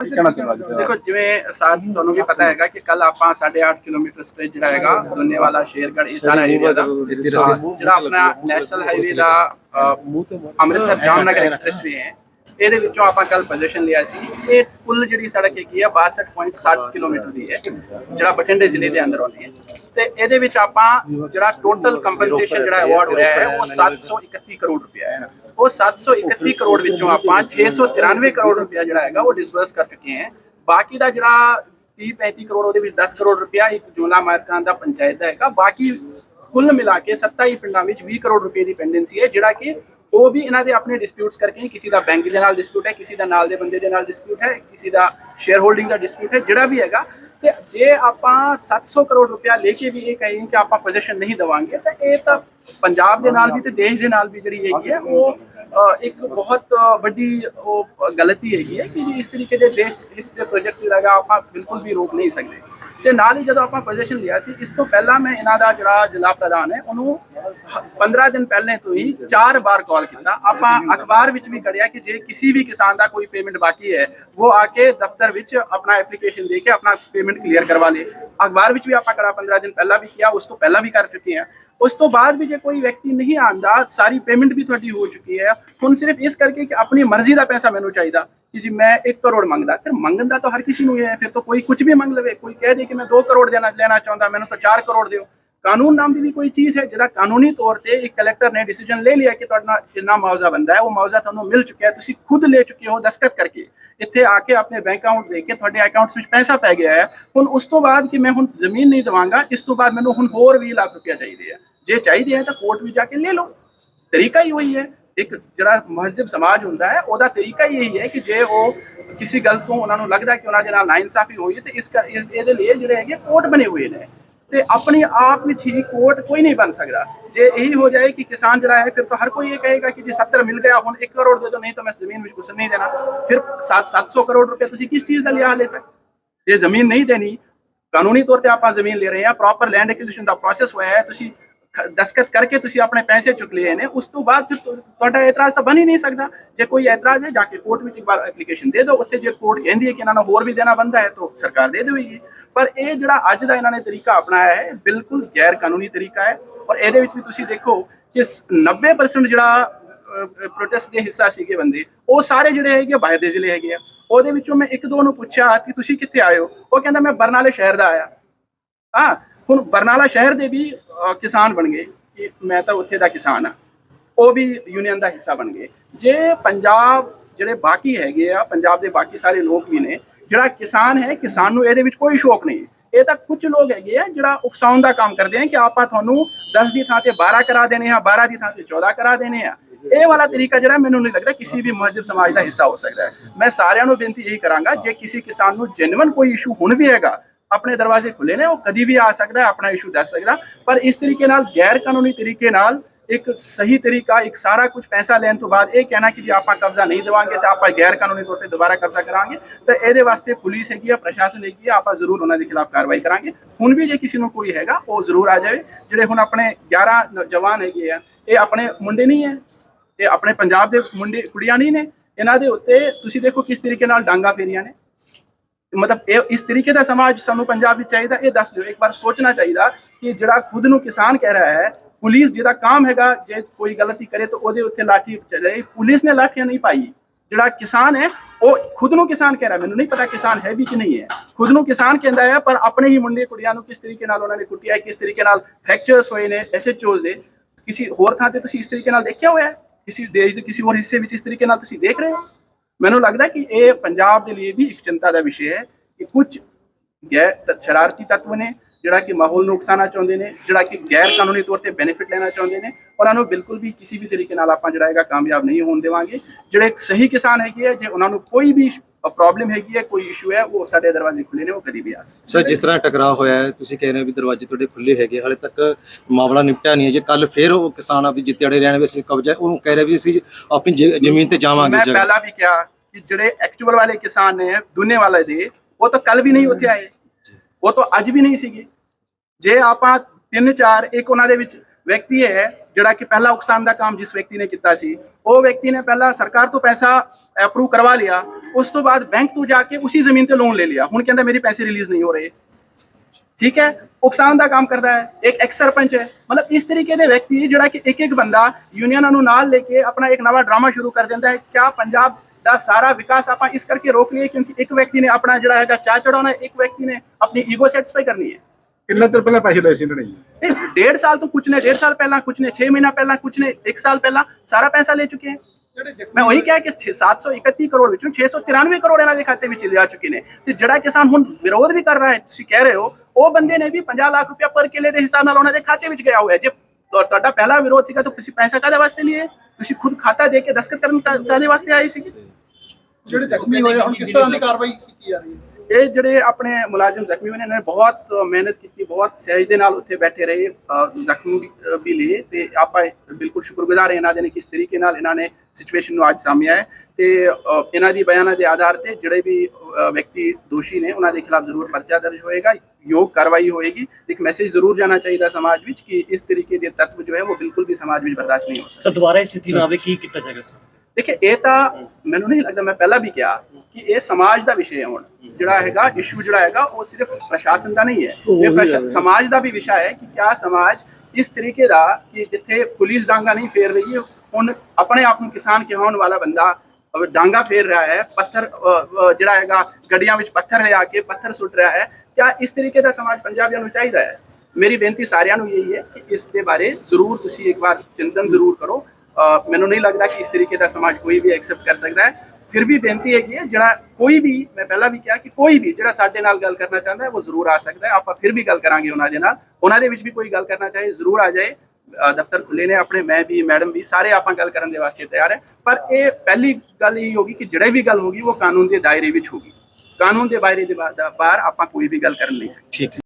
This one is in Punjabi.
ਕਹਿਣਾ ਚਾਹੁੰਦਾ ਦੇਖੋ, ਜਿਵੇਂ ਸਾਥ ਤੁਹਾਨੂੰ ਵੀ ਪਤਾ ਹੈਗਾ ਕਿ ਕੱਲ ਆਪਾਂ 8.5 ਕਿਲੋਮੀਟਰ ਸਟ੍ਰੈਚ ਜਿਹੜਾ ਹੈਗਾ ਦੁੰਨੇਵਾਲਾ ਸ਼ੇਰਗੜ੍ਹ, ਇਹ ਸਾਰਾ ਏਰੀਆ ਦਾ, ਜਿਹੜਾ ਆਪਣਾ ਨੈਸ਼ਨਲ ਹਾਈਵੇ ਦਾ ਅੰਮ੍ਰਿਤਸਰ ਜਾਮਨਗਰ ਐਕਸਪ੍ਰੈਸਵੇ ਹੈ ਇਹਦੇ ਵਿੱਚੋਂ ਆਪਾਂ ਕੱਲ ਪੋਜੀਸ਼ਨ ਲਿਆ ਸੀ। ਇਹ ਕੁੱਲ ਜਿਹੜੀ ਸੜਕ ਹੈਗੀ ਆ 62.7 ਕਿਲੋਮੀਟਰ ਦੀ ਹੈ, ਜਿਹੜਾ ਬਠਿੰਡੇ ਜ਼ਿਲ੍ਹੇ ਦੇ ਅੰਦਰ ਆਉਂਦੀ ਹੈ। ਤੇ ਇਹਦੇ ਵਿੱਚ ਆਪਾਂ ਜਿਹੜਾ ਟੋਟਲ ਕੰਪਨਸੇਸ਼ਨ ਜਿਹੜਾ ਅਵਾਰਡ ਹੋਇਆ ਹੈ, ਉਹ 731 ਕਰੋੜ ਰੁਪਇਆ ਹੈ ਉਹ 731 ਕਰੋੜ ਵਿੱਚੋਂ ਆਪਾਂ 693 ਕਰੋੜ ਰੁਪਇਆ ਜਿਹੜਾ ਹੈਗਾ, ਉਹ ਡਿਸਬਰਸ ਕਰ ਚੁੱਕੇ ਹਾਂ। ਬਾਕੀ ਦਾ ਜਿਹੜਾ 30 35 ਕਰੋੜ, ਉਹਦੇ ਵਿੱਚ 10 ਕਰੋੜ ਰੁਪਇਆ ਇੱਕ ਜੋਲਾ ਮਾਰਕਾਂ ਦਾ ਪੰਚਾਇਤ ਦਾ ਹੈਗਾ। ਬਾਕੀ ਕੁੱਲ ਮਿਲਾ ਕੇ 27 ਪਿੰਡਾਂ ਵਿੱਚ 20 ਕਰੋੜ ਰੁਪਏ ਦੀ ਪੈਂਡੈਂਸੀ ਹੈ, ਜਿਹੜਾ ਕਿ ਉਹ ਵੀ ਇਹਨਾਂ ਦੇ ਆਪਣੇ ਡਿਸਪਿਊਟਸ ਕਰਕੇ ਕਿਸੇ ਦਾ ਬੈਂਕ ਦੇ ਨਾਲ ਡਿਸਪਿਊਟ ਹੈ, ਕਿਸੇ ਦਾ ਨਾਲ ਦੇ ਬੰਦੇ ਦੇ ਨਾਲ ਡਿਸਪਿਊਟ ਹੈ, ਕਿਸੇ ਦਾ ਸ਼ੇਅਰ ਹੋਲਡਿੰਗ ਦਾ ਡਿਸਪਿਊਟ ਹੈ, ਜਿਹੜਾ ਵੀ ਹੈਗਾ, ਤੇ ਜੇ ਆਪਾਂ 700 ਕਰੋੜ ਰੁਪਇਆ ਲੈ ਕੇ ਵੀ ਇਹ ਕਹੀਏ ਕਿ ਆਪਾਂ ਪੋਜੀਸ਼ਨ ਨਹੀਂ ਦਵਾਂਗੇ, ਤਾਂ ਇਹ ਤਾਂ ਪੰਜਾਬ ਦੇ ਨਾਲ ਵੀ ਤੇ ਦੇਸ਼ ਦੇ ਨਾਲ ਵੀ ਜਿਹੜੀ ਹੈਗੀ ਹੈ, ਉਹ ਇੱਕ ਬਹੁਤ ਵੱਡੀ ਉਹ ਗਲਤੀ ਹੈਗੀ ਹੈ ਕਿ ਇਸ ਤਰੀਕੇ ਦੇ ਦੇਸ਼, ਇਸ ਦੇ ਪ੍ਰੋਜੈਕਟ ਲਗਾ ਆਪਾਂ ਬਿਲਕੁਲ ਵੀ ਰੋਕ ਨਹੀਂ ਸਕਦੇ। ਤੇ ਨਾਲ ਹੀ ਜਦੋਂ ਆਪਾਂ ਪੋਜੀਸ਼ਨ ਲਿਆ ਸੀ, ਇਸ ਤੋਂ ਪਹਿਲਾਂ ਮੈਂ ਇਹਨਾਂ ਦਾ ਜਿਹੜਾ ਜ਼ਿਲ੍ਹਾ ਪ੍ਰਧਾਨ ਹੈ, ਉਹਨੂੰ 15 ਦਿਨ ਪਹਿਲੇ ਤੋਂ ਹੀ ਚਾਰ ਵਾਰ ਕਾਲ ਕੀਤਾ। ਆਪਾਂ ਅਖਬਾਰ ਵਿੱਚ ਵੀ ਕਰਿਆ ਕਿ ਜੇ ਕਿਸੇ ਵੀ ਕਿਸਾਨ ਦਾ ਕੋਈ ਪੇਮੈਂਟ ਬਾਕੀ ਹੈ, ਉਹ ਆ ਕੇ ਦਫ਼ਤਰ ਵਿੱਚ ਆਪਣਾ ਐਪਲੀਕੇਸ਼ਨ ਦੇ ਕੇ ਆਪਣਾ ਪੇਮੈਂਟ ਕਲੀਅਰ ਕਰਵਾ ਲੇ। ਅਖਬਾਰ ਵਿੱਚ ਵੀ ਆਪਾਂ ਕਰਾ 15 ਦਿਨ ਪਹਿਲਾਂ ਵੀ ਕੀਤਾ ਉਸ ਤੋਂ ਪਹਿਲਾਂ ਵੀ ਕਰ ਚੁੱਕੇ ਹਾਂ। ਉਸ ਤੋਂ ਬਾਅਦ ਵੀ ਜੇ ਕੋਈ ਵਿਅਕਤੀ ਨਹੀਂ ਆਂਦਾ ਸਾਰੀ ਪੇਮੈਂਟ ਵੀ ਤੁਹਾਡੀ ਹੋ ਚੁੱਕੀ ਹੈ। ਹੁਣ ਸਿਰਫ ਇਸ ਕਰਕੇ ਕਿ ਆਪਣੀ ਮਰਜ਼ੀ ਦਾ ਪੈਸਾ ਮੈਨੂੰ ਚਾਹੀਦਾ ਕਿ ਜੀ ਮੈਂ 1 ਕਰੋੜ ਮੰਗਦਾ। ਫਿਰ ਮੰਗਣ ਦਾ ਤਾਂ ਹਰ ਕਿਸੇ ਨੂੰ ਹੀ ਹੈ, ਫਿਰ ਤਾਂ ਕੋਈ ਕੁਝ ਵੀ ਮੰਗ ਲਵੇ, ਕੋਈ ਕਹਿ ਦੇ ਕਿ ਮੈਂ 2 ਕਰੋੜ ਦੇਣਾ ਲੈਣਾ ਚਾਹੁੰਦਾ, ਮੈਨੂੰ ਤਾਂ 4 ਕਰੋੜ ਦਿਓ। ਕਾਨੂੰਨ ਨਾਮ ਦੀ ਵੀ ਕੋਈ ਚੀਜ਼ ਹੈ ਜਿਹਦਾ ਕਾਨੂੰਨੀ ਤੌਰ ਤੇ ਇੱਕ ਕਲੈਕਟਰ ਨੇ ਡਿਸੀਜਨ ਲੈ ਲਿਆ ਕਿ ਤੁਹਾਡਾ ਜਿੰਨਾ ਮੁਆਵਜ਼ਾ ਬੰਦਾ ਹੈ, ਉਹ ਮੁਆਵਜ਼ਾ ਤੁਹਾਨੂੰ ਮਿਲ ਚੁੱਕਿਆ ਹੈ, ਤੁਸੀਂ ਖੁਦ ਲੈ ਚੁੱਕੇ ਹੋ ਦਸਤਖਤ ਕਰਕੇ। ਇੱਥੇ ਆ ਕੇ ਆਪਣੇ ਬੈਂਕ ਅਕਾਊਂਟ ਦੇ ਕੇ ਤੁਹਾਡੇ ਅਕਾਊਂਟਸ ਵਿੱਚ ਪੈਸਾ ਪੈ ਗਿਆ ਹੈ। ਹੁਣ ਉਸ ਤੋਂ ਬਾਅਦ ਕਿ ਮੈਂ ਹੁਣ ਜ਼ਮੀਨ ਨਹੀਂ ਦਵਾਂਗਾ, ਇਸ ਤੋਂ ਬਾਅਦ ਮੈਨੂੰ ਹੁਣ ਹੋਰ 20 ਲੱਖ ਰੁਪਇਆ ਚਾਹੀਦੇ ਆ। ਜੇ ਚਾਹੀਦੇ ਹੈ ਤਾਂ ਕੋਰਟ ਵਿੱਚ ਜਾ ਕੇ ਲੈ ਲਓ। ਤਰੀਕਾ ਹੀ ਉਹੀ ਹੈ। ਇੱਕ ਜਿਹੜਾ ਮਹੱਜਬ ਸਮਾਜ ਹੁੰਦਾ ਹੈ, ਉਹਦਾ ਤਰੀਕਾ ਹੀ ਇਹੀ ਹੈ ਕਿ ਜੇ ਉਹ ਕਿਸੇ ਗੱਲ ਤੋਂ ਉਹਨਾਂ ਨੂੰ ਲੱਗਦਾ ਕਿ ਉਹਨਾਂ ਦੇ ਨਾਲ ਨਾਇਨਸਾਫੀ ਹੋਈ ਹੈ, ਤੇ ਇਸ ਕਰ- ਇਸ- ਇਹਦੇ ਲਈ ਜਿਹੜੇ ਹੈਗੇ ਕੋਰਟ ਬਣੇ ਹੋਏ ਨੇ। ਤੇ ਆਪਣੀ ਆਪ ਵਿੱਚ ਹੀ ਕੋਰਟ ਕੋਈ ਨਹੀਂ ਬਣ ਸਕਦਾ। ਜੇ ਇਹੀ ਹੋ ਜਾਏ ਕਿ ਕਿਸਾਨ ਜਿਹੜਾ ਹੈ, ਫਿਰ ਤਾਂ ਹਰ ਕੋਈ ਇਹ ਕਹੇਗਾ ਕਿ ਜੇ 70 ਮਿਲ ਗਿਆ, ਹੁਣ 1 ਕਰੋੜ ਦੇ ਦੋ ਨਹੀਂ ਤਾਂ ਮੈਂ ਜ਼ਮੀਨ ਵਿੱਚ ਕੁਛ ਨਹੀਂ ਦੇਣਾ। ਫਿਰ 700 ਕਰੋੜ ਰੁਪਏ ਤੁਸੀਂ ਕਿਸ ਚੀਜ਼ ਦਾ ਲਿਆ ਹਾਲੇ ਤੱਕ ਜੇ ਜ਼ਮੀਨ ਨਹੀਂ ਦੇਣੀ, ਕਾਨੂੰਨੀ ਤੌਰ ਤੇ ਆਪਾਂ ਜ਼ਮੀਨ ਲੈ ਰਹੇ ਹਾਂ ਪ੍ਰੋਪਰ ਲੈਂਡ ਐਕੁਜੀਸ਼ਨ ਦਾ ਪ੍ਰੋਸੈਸ ਹੋਇਆ ਹੈ, ਤੁਸੀਂ ਦਸਖਤ ਕਰਕੇ ਤੁਸੀਂ ਆਪਣੇ ਪੈਸੇ ਚੁੱਕ ਲਏ ਨੇ, ਉਸ ਤੋਂ ਬਾਅਦ ਫਿਰ ਤੁਹਾਡਾ ਇਤਰਾਜ਼ ਤਾਂ ਬਣ ਹੀ ਨਹੀਂ ਸਕਦਾ। ਜੇ ਕੋਈ ਇਤਰਾਜ਼ ਹੈ, ਜਾ ਕੇ ਕੋਰਟ ਵਿੱਚ ਇੱਕ ਵਾਰ ਐਪਲੀਕੇਸ਼ਨ ਦੇ ਦਿਓ। ਉੱਥੇ ਜੇ ਕੋਰਟ ਕਹਿੰਦੀ ਹੈ ਕਿ ਇਹਨਾਂ ਨੂੰ ਹੋਰ ਵੀ ਦੇਣਾ ਬੰਦਾ ਹੈ, ਤਾਂ ਸਰਕਾਰ ਦੇ ਦੇਵੇਗੀ। ਪਰ ਇਹ ਜਿਹੜਾ ਅੱਜ ਦਾ ਇਹਨਾਂ ਨੇ ਤਰੀਕਾ ਅਪਣਾਇਆ ਹੈ ਬਿਲਕੁਲ ਗੈਰ ਕਾਨੂੰਨੀ ਤਰੀਕਾ ਹੈ। ਔਰ ਇਹਦੇ ਵਿੱਚ ਵੀ ਤੁਸੀਂ ਦੇਖੋ ਕਿ ਸ- 90% ਜਿਹੜਾ ਪ੍ਰੋਟੈਸਟ ਦੇ ਹਿੱਸਾ ਸੀਗੇ ਬੰਦੇ, ਉਹ ਸਾਰੇ ਜਿਹੜੇ ਹੈਗੇ ਬਾਹਰ ਦੇ ਜ਼ਿਲ੍ਹੇ ਹੈਗੇ ਆ। ਉਹਦੇ ਵਿੱਚੋਂ ਮੈਂ ਇੱਕ ਦੋ ਨੂੰ ਪੁੱਛਿਆ ਕਿ ਤੁਸੀਂ ਕਿੱਥੇ ਆਏ ਹੋ? ਉਹ ਕਹਿੰਦਾ, ਮੈਂ ਬਰਨਾਲੇ ਸ਼ਹਿਰ ਦਾ ਆਇਆ। ਹਾਂ ਹੁਣ ਬਰਨਾਲਾ ਸ਼ਹਿਰ ਦੇ ਵੀ ਕਿਸਾਨ ਬਣ ਗਏ ਕਿ ਮੈਂ ਤਾਂ ਉੱਥੇ ਦਾ ਕਿਸਾਨ ਆ ਉਹ ਵੀ ਯੂਨੀਅਨ ਦਾ ਹਿੱਸਾ ਬਣ ਗਏ। ਜੇ ਪੰਜਾਬ ਜਿਹੜੇ ਬਾਕੀ ਹੈਗੇ ਆ, ਪੰਜਾਬ ਦੇ ਬਾਕੀ ਸਾਰੇ ਲੋਕ ਵੀ ਨੇ, ਜਿਹੜਾ ਕਿਸਾਨ ਹੈ, ਕਿਸਾਨ ਨੂੰ ਇਹਦੇ ਵਿੱਚ ਕੋਈ ਸ਼ੌਕ ਨਹੀਂ। ਇਹ ਤਾਂ ਕੁਝ ਲੋਕ ਹੈਗੇ ਆ ਜਿਹੜਾ ਉਕਸਾਉਣ ਦਾ ਕੰਮ ਕਰਦੇ ਆ ਕਿ ਆਪਾਂ ਤੁਹਾਨੂੰ 10 ਦੀ ਥਾਂ ਤੇ 12 ਕਰਾ ਦੇਣੇ ਆ 12 ਦੀ ਥਾਂ ਤੇ 14 ਕਰਾ ਦੇਣੇ ਆ। ਇਹ ਵਾਲਾ ਤਰੀਕਾ ਜਿਹੜਾ ਮੈਨੂੰ ਨਹੀਂ ਲੱਗਦਾ ਕਿਸੇ ਵੀ ਮਸਜਿਦ ਸਮਾਜ ਦਾ ਹਿੱਸਾ ਹੋ ਸਕਦਾ ਹੈ। ਮੈਂ ਸਾਰਿਆਂ ਨੂੰ ਬੇਨਤੀ ਇਹੀ ਕਰਾਂਗਾ, ਜੇ ਕਿਸੇ ਕਿਸਾਨ ਨੂੰ ਜੈਨੂਇਨ ਕੋਈ ਇਸ਼ੂ ਹੁਣ ਵੀ ਹੈਗਾ ਆਪਣੇ ਦਰਵਾਜ਼ੇ ਖੁੱਲੇ ਨੇ, ਉਹ ਕਦੀ ਵੀ ਆ ਸਕਦਾ, ਆਪਣਾ ਇਸ਼ੂ ਦੱਸ ਸਕਦਾ। ਪਰ ਇਸ ਤਰੀਕੇ ਨਾਲ ਗੈਰ ਕਾਨੂੰਨੀ ਤਰੀਕੇ ਨਾਲ, ਇੱਕ ਸਹੀ ਤਰੀਕਾ, ਇੱਕ ਸਾਰਾ ਕੁਝ ਪੈਸਾ ਲੈਣ ਤੋਂ ਬਾਅਦ ਇਹ ਕਹਿਣਾ ਕਿ ਜੇ ਆਪਾਂ ਕਬਜ਼ਾ ਨਹੀਂ ਦੇਵਾਂਗੇ, ਤਾਂ ਆਪਾਂ ਗੈਰ ਕਾਨੂੰਨੀ ਤੌਰ ਤੇ ਦੁਬਾਰਾ ਕਬਜ਼ਾ ਕਰਾਂਗੇ, ਤਾਂ ਇਹਦੇ ਵਾਸਤੇ ਪੁਲਿਸ ਹੈਗੀ ਆ, ਪ੍ਰਸ਼ਾਸਨ ਹੈਗੀ ਆ, ਆਪਾਂ ਜ਼ਰੂਰ ਉਹਨਾਂ ਦੇ ਖਿਲਾਫ ਕਾਰਵਾਈ ਕਰਾਂਗੇ। ਹੁਣ ਵੀ ਜੇ ਕਿਸੇ ਨੂੰ ਕੋਈ ਹੈਗਾ, ਉਹ ਜ਼ਰੂਰ ਆ ਜਾਵੇ। ਜਿਹੜੇ ਹੁਣ ਆਪਣੇ 11 ਨੌਜਵਾਨ ਹੈਗੇ ਆ, ਇਹ ਆਪਣੇ ਮੁੰਡੇ ਨਹੀਂ ਹੈ। ਇਹ ਆਪਣੇ ਪੰਜਾਬ ਦੇ ਮੁੰਡੇ, ਕੁੜੀਆਂ ਨਹੀਂ ਨੇ। ਇਹਨਾਂ ਦੇ ਉੱਤੇ ਤੁਸੀਂ ਦੇਖੋ ਕਿਸ ਤਰੀਕੇ ਨਾਲ ਡਾਂਗਾ ਫੇਰੀਆਂ ਨੇ। ਮਤਲਬ ਇਹ ਇਸ ਤਰੀਕੇ ਦਾ ਸਮਾਜ ਸਾਨੂੰ ਪੰਜਾਬ ਵਿੱਚ ਚਾਹੀਦਾ, ਇਹ ਦੱਸ ਦਿਓ, ਇੱਕ ਵਾਰ ਸੋਚਣਾ ਚਾਹੀਦਾ ਕਿ ਜਿਹੜਾ ਖੁਦ ਨੂੰ ਕਿਸਾਨ ਕਹਿ ਰਿਹਾ ਹੈ, ਪੁਲਿਸ ਜਿਹਦਾ ਕੰਮ ਹੈਗਾ, ਜੇ ਕੋਈ ਗਲਤੀ ਕਰੇ ਤਾਂ ਉਹਦੇ ਉੱਤੇ ਲਾਠੀ ਚਲੇ, ਪੁਲਿਸ ਨੇ ਲਾਠੀਆਂ ਨਹੀਂ ਪਾਈ। ਜਿਹੜਾ ਕਿਸਾਨ ਹੈ, ਉਹ ਖੁਦ ਨੂੰ ਕਿਸਾਨ ਕਹਿ ਰਿਹਾ, ਮੈਨੂੰ ਨਹੀਂ ਪਤਾ ਕਿਸਾਨ ਹੈ ਵੀ ਕਿ ਨਹੀਂ ਹੈ। ਖੁਦ ਨੂੰ ਕਿਸਾਨ ਕਹਿੰਦਾ ਹੈ, ਪਰ ਆਪਣੇ ਹੀ ਮੁੰਡੇ ਕੁੜੀਆਂ ਨੂੰ ਕਿਸ ਤਰੀਕੇ ਨਾਲ ਉਹਨਾਂ ਨੇ ਕੁੱਟਿਆ, ਕਿਸ ਤਰੀਕੇ ਨਾਲ ਫ੍ਰੈਕਚਰਸ ਹੋਏ ਨੇ ਐਸਐਚਓਜ਼ ਦੇ। ਕਿਸੇ ਹੋਰ ਥਾਂ ਤੇ ਤੁਸੀਂ ਇਸ ਤਰੀਕੇ ਨਾਲ ਦੇਖਿਆ ਹੋਇਆ ਹੈ? ਕਿਸੇ ਦੇਸ਼ ਦੇ, ਕਿਸੇ ਹੋਰ ਹਿੱਸੇ ਵਿੱਚ ਇਸ ਤਰੀਕੇ ਨਾਲ ਤੁਸੀਂ ਦੇਖ ਰਹੇ ਹੋ? ਮੈਨੂੰ ਲੱਗਦਾ ਕਿ ਇਹ ਪੰਜਾਬ ਦੇ ਲਈ ਵੀ ਇੱਕ ਚਿੰਤਾ ਦਾ ਵਿਸ਼ੇ ਹੈ ਕਿ ਕੁਝ ਗੈਰ ਸ਼ਰਾਰਤੀ ਤੱਤਵ ਨੇ ਜਿਹੜਾ ਕਿ ਮਾਹੌਲ ਨੂੰ ਉਕਸਾਉਣਾ ਚਾਹੁੰਦੇ ਨੇ, ਜਿਹੜਾ ਕਿ ਗੈਰ ਕਾਨੂੰਨੀ ਤੌਰ ਤੇ ਬੈਨੀਫਿਟ ਲੈਣਾ ਚਾਹੁੰਦੇ ਨੇ, ਉਹਨਾਂ ਨੂੰ ਬਿਲਕੁਲ ਵੀ ਕਿਸੇ ਵੀ ਤਰੀਕੇ ਨਾਲ ਆਪਾਂ ਜਿਹੜਾ ਹੈਗਾ ਕਾਮਯਾਬ ਨਹੀਂ ਹੋਣ ਦੇਵਾਂਗੇ। ਜਿਹੜੇ ਇੱਕ ਸਹੀ ਕਿਸਾਨ ਹੈਗੇ ਆ, ਜੇ ਉਹਨਾਂ ਨੂੰ ਕੋਈ ਵੀ ਪ੍ਰੋਬਲਮ ਹੈਗੀ ਹੈ ਕੋਈ ਇਸ਼ੂ ਹੈ ਉਹ ਸਾਡੇ ਦਰਵਾਜ਼ੇ ਖੁੱਲੇ ਨੇ ਉਹ ਕਦੀ ਵੀ ਆ ਸਕਦੇ। ਸਰ ਜਿਸ ਤਰ੍ਹਾਂ ਟਕਰਾਅ ਹੋਇਆ ਹੈ ਤੁਸੀਂ ਕਹਿ ਰਹੇ ਹੋ ਵੀ ਦਰਵਾਜ਼ੇ ਤੁਹਾਡੇ ਖੁੱਲੇ ਹੈਗੇ ਹਾਲੇ ਤੱਕ ਮਾਮਲਾ ਨਿਪਟਿਆ ਨਹੀਂ ਹੈ। ਜੇ ਕੱਲ ਫੇਰ ਉਹ ਕਿਸਾਨ ਆਪਣੀ ਜਿੱਤੇ ਅੜੇ ਰਹਿਣ ਵੀ ਅਸੀਂ ਕਬਜ਼ਾ ਉਹਨੂੰ ਕਹਿ ਰਿਹਾ ਵੀ ਅਸੀਂ ਆਪਣੀ ਜ਼ਮੀਨ ਤੇ ਜਾਵਾਂਗੇ ਮੈਂ ਪਹਿਲਾਂ ਵੀ ਕਿਹਾ ਕਿ ਜਿਹੜੇ ਐਕਚੁਅਲ ਵਾਲੇ ਕਿਸਾਨ ਨੇ ਦੁਨੇ ਵਾਲੇ ਦੇ ਉਹ ਤਾਂ ਕੱਲ ਵੀ ਨਹੀਂ ਉੱਥੇ ਆਏ। ਉਹ ਤਾਂ ਅੱਜ ਵੀ ਨਹੀਂ ਸੀਗੇ। ਜੇ ਆਪਾਂ ਤਿੰਨ ਚਾਰ ਇੱਕ ਉਹਨਾਂ ਦੇ ਵਿੱਚ ਵਿਅਕਤੀ ਹੈ ਜਿਹੜਾ ਕਿ ਪਹਿਲਾ ਉਕਸਾਨ ਦਾ ਕੰਮ ਜਿਸ ਵਿਅਕਤੀ ਨੇ ਕੀਤਾ ਸੀ ਉਹ ਵਿਅਕਤੀ ਨੇ ਪਹਿਲਾਂ ਸਰਕਾਰ ਤੋਂ ਪੈਸਾ ਅਪਰੂਵ ਕਰਵਾ ਲਿਆ ਉਸ ਤੋਂ ਬਾਅਦ ਬੈਂਕ ਤੋਂ ਜਾ ਕੇ ਉਸੇ ਜ਼ਮੀਨ ਤੇ ਲੋਨ ਲੈ ਲਿਆ ਹੁਣ ਕਹਿੰਦਾ ਮੇਰੀ ਪੈਸੇ ਰਿਲੀਜ਼ ਨਹੀਂ ਹੋ ਰਹੇ ਠੀਕ ਹੈ ਉਕਸਾਨ ਦਾ ਕੰਮ ਕਰਦਾ ਹੈ ਇੱਕ ਐਕਸ ਸਰਪੰਚ ਹੈ ਮਤਲਬ ਇਸ ਤਰੀਕੇ ਦੇ ਵਿਅਕਤੀ ਜਿਹੜਾ ਕਿ ਇੱਕ ਇੱਕ ਬੰਦਾ ਯੂਨੀਅਨਾਂ ਨੂੰ ਨਾਲ ਲੈ ਕੇ ਆਪਣਾ ਇੱਕ ਨਵਾਂ ਡਰਾਮਾ ਸ਼ੁਰੂ ਕਰ ਦਿੰਦਾ ਹੈ ਕਿਆ ਪੰਜਾਬ ਦਾ ਸਾਰਾ ਵਿਕਾਸ ਆਪਾਂ ਇਸ ਕਰਕੇ ਰੋਕ ਲਈਏ ਕਿਉਂਕਿ ਇੱਕ ਵਿਅਕਤੀ ਨੇ ਆਪਣਾ ਜਿਹੜਾ ਹੈਗਾ ਚਾਹ ਚੜਾਉਣਾ ਇੱਕ ਵਿਅਕਤੀ ਨੇ ਆਪਣੀ ਈਗੋ ਸੈਟੀਸਫਾਈ ਕਰਨੀ ਹੈ ਕਿੰਨੇ ਚਿਰ ਪਹਿਲਾਂ ਪੈਸੇ ਲਏ ਸੀ ਇਹਨਾਂ ਨੇ ਜੀ? ਇਹ ਡੇਢ ਸਾਲ ਤੋਂ ਕੁਝ ਨੇ ਡੇਢ ਸਾਲ ਪਹਿਲਾਂ ਕੁਝ ਨੇ 6 ਮਹੀਨਾ ਪਹਿਲਾਂ ਕੁਝ ਨੇ 1 ਸਾਲ ਪਹਿਲਾਂ ਸਾਰਾ ਪੈਸਾ ਲੈ ਚੁੱਕੇ ਹੈ ਮੈਂ ਉਹੀ ਕਿਹਾ ਕਿ 6 731 ਕਰੋੜ ਵਿੱਚੋਂ 693 ਕਰੋੜ ਇਹਨਾਂ ਦੇ ਖਾਤੇ ਵਿੱਚ ਜਾ ਚੁੱਕੇ ਨੇ। ਤੇ ਜਿਹੜਾ ਕਿਸਾਨ ਹੁਣ ਵਿਰੋਧ ਵੀ ਕਰ ਰਹਾ ਹੈ ਤੁਸੀਂ ਕਹਿ ਰਹੇ ਹੋ ਉਹ ਬੰਦੇ ਨੇ ਵੀ 50 ਲੱਖ ਰੁਪਇਆ ਪਰ ਕਿਲੇ ਦੇ ਹਿਸਾਬ ਨਾਲ ਉਹਨਾਂ ਦੇ ਖਾਤੇ ਵਿੱਚ ਗਿਆ ਹੋਇਆ ਜੇ ਤੁਹਾ- ਤੁਹਾਡਾ ਪਹਿਲਾ ਵਿਰੋਧ ਸੀਗਾ ਤਾਂ ਤੁਸੀਂ ਪੈਸਾ ਕਾਦੇ ਵਾਸਤੇ ਲਈਏ? ਤੁਸੀਂ ਖੁਦ ਖਾਤਾ ਦੇ ਕੇ ਦਸਤਖਤ ਕਰਨ ਕਾ- ਕਾਹਦੇ ਵਾਸਤੇ ਆਏ ਸੀ ਜਿਹੜੇ ਜ਼ਖਮੀ ਹੋਏ ਹੁਣ ਕਿਸ ਤਰ੍ਹਾਂ ਦੀ ਕਾਰਵਾਈ ਕੀਤੀ ਜਾ ਰਹੀ ਹੈ? ਇਹ ਜਿਹੜੇ ਆਪਣੇ ਮੁਲਾਜ਼ਮ ਜ਼ਖਮੀ ਹੋਏ ਨੇ ਇਹਨਾਂ ਨੇ ਬਹੁਤ ਮਿਹਨਤ ਕੀਤੀ ਬਹੁਤ ਸਹਿਜ ਦੇ ਨਾਲ ਉੱਥੇ ਬੈਠੇ ਰਹੇ ਜ਼ਖਮ ਵੀ ਲਏ ਤੇ ਆਪਾਂ ਬਿਲਕੁਲ ਸ਼ੁਕਰਗੁਜ਼ਾਰ ਹਾਂ ਇਹਨਾਂ ਦੇ ਨੇ ਕਿਸ ਤਰੀਕੇ ਨਾਲ ਇਹਨਾਂ ਨੇ ਸਿਚੁਏਸ਼ਨ ਨੂੰ ਅੱਜ ਸਾਹਮਣੇ ਆਇਆ ਤੇ ਇਹਨਾਂ ਦੀ ਬਿਆਨਾਂ ਦੇ ਆਧਾਰ ਤੇ ਜਿਹੜੇ ਵੀ ਵਿਅਕਤੀ ਦੋਸ਼ੀ ਨੇ ਉਹਨਾਂ ਦੇ ਖਿਲਾਫ ਜ਼ਰੂਰ ਪਰਚਾ ਦਰਜ ਹੋਏਗਾ ਯੋਗ ਕਾਰਵਾਈ ਹੋਏਗੀ। ਇੱਕ ਮੈਸੇਜ ਜ਼ਰੂਰ ਜਾਣਾ ਚਾਹੀਦਾ ਸਮਾਜ ਵਿੱਚ ਕਿ ਇਸ ਤਰੀਕੇ ਦੇ ਤੱਤਵ ਜੋ ਹੈ ਉਹ ਬਿਲਕੁਲ ਵੀ ਸਮਾਜ ਵਿੱਚ ਬਰਦਾਸ਼ਤ ਨਹੀਂ ਹੋ ਸਕਦੇ। ਸਰ ਦੁਬਾਰਾ ਇਹ ਸਥਿਤੀ ਨਾ ਆਵੇ ਕੀ ਕੀਤਾ ਜਾਏਗਾ ਸਰ? ਦੇਖੇ ਇਹ ਤਾਂ ਮੈਨੂੰ ਨਹੀਂ ਲੱਗਦਾ ਮੈਂ ਪਹਿਲਾਂ ਵੀ ਕਿਹਾ ਕਿ ਇਹ ਸਮਾਜ ਦਾ ਵਿਸ਼ੇ ਹੈ ਹੁਣ। ਜਿਹੜਾ ਹੈਗਾ ਇਸ਼ੂ ਜਿਹੜਾ ਹੈਗਾ ਉਹ ਸਿਰਫ ਪ੍ਰਸ਼ਾਸਨ ਦਾ ਨਹੀਂ ਹੈ। ਇਹ ਸਮਾਜ ਦਾ ਵੀ ਵਿਸ਼ਾ ਹੈ ਕਿ ਕਿਆ ਸਮਾਜ ਇਸ ਤਰੀਕੇ ਦਾ ਕਿ ਜਿੱਥੇ ਪੁਲਿਸ ਡਾਂਗਾ ਨਹੀਂ ਫੇਰ ਰਹੀ ਹੈ ਹੁਣ ਆਪਣੇ ਆਪ ਨੂੰ ਕਿਸਾਨ ਕਹਾਉਣ ਵਾਲਾ ਬੰਦਾ ਡਾਂਗਾ ਫੇਰ ਰਿਹਾ ਹੈ ਪੱਥਰ ਜਿਹੜਾ ਹੈਗਾ ਗੱਡੀਆਂ ਵਿੱਚ ਪੱਥਰ ਲਿਆ ਕੇ ਪੱਥਰ ਸੁੱਟ ਰਿਹਾ ਹੈ ਕਿਆ ਇਸ ਤਰੀਕੇ ਦਾ ਸਮਾਜ ਪੰਜਾਬੀਆਂ ਨੂੰ ਚਾਹੀਦਾ ਹੈ? ਮੇਰੀ ਬੇਨਤੀ ਸਾਰਿਆਂ ਨੂੰ ਇਹੀ ਹੈ ਕਿ ਇਸ ਦੇ ਬਾਰੇ ਜ਼ਰੂਰ ਤੁਸੀਂ ਇੱਕ ਵਾਰ ਚਿੰਤਨ ਜ਼ਰੂਰ ਕਰੋ। ਮੈਨੂੰ ਨਹੀਂ ਲੱਗਦਾ ਕਿ ਇਸ ਤਰੀਕੇ ਦਾ ਸਮਾਜ ਕੋਈ ਵੀ ਐਕਸੈਪਟ ਕਰ ਸਕਦਾ ਹੈ। ਫਿਰ ਵੀ ਬੇਨਤੀ ਹੈਗੀ ਹੈ, ਜਿਹੜਾ ਕੋਈ ਵੀ, ਮੈਂ ਪਹਿਲਾਂ ਵੀ ਕਿਹਾ ਕਿ ਕੋਈ ਵੀ ਜਿਹੜਾ ਸਾਡੇ ਨਾਲ ਗੱਲ ਕਰਨਾ ਚਾਹੁੰਦਾ ਹੈ, ਉਹ ਜ਼ਰੂਰ ਆ ਸਕਦਾ ਹੈ। ਆਪਾਂ ਫਿਰ ਵੀ ਗੱਲ ਕਰਾਂਗੇ ਉਹਨਾਂ ਦੇ ਨਾਲ। ਉਹਨਾਂ ਦੇ ਵਿੱਚ ਵੀ ਕੋਈ ਗੱਲ ਕਰਨਾ ਚਾਹੇ, ਜ਼ਰੂਰ ਆ ਜਾਏ। ਦਫ਼ਤਰ ਖੁੱਲੇ ਨੇ ਆਪਣੇ, ਮੈਂ ਵੀ, ਮੈਡਮ ਵੀ, ਸਾਰੇ ਆਪਾਂ ਗੱਲ ਕਰਨ ਦੇ ਵਾਸਤੇ ਤਿਆਰ ਹੈ। ਪਰ ਇਹ ਪਹਿਲੀ ਗੱਲ ਇਹ ਹੋਗੀ ਕਿ ਜਿਹੜੇ ਵੀ ਗੱਲ ਹੋਗੀ, ਉਹ ਕਾਨੂੰਨ ਦੇ ਦਾਇਰੇ ਵਿੱਚ ਹੋਗੀ। ਕਾਨੂੰਨ ਦੇ ਦਾਇਰੇ ਦੇ ਬਾਹਰ ਆਪਾਂ ਕੋਈ ਵੀ ਗੱਲ ਕਰਨ ਨਹੀਂ ਸਕਦੇ। ਠੀਕ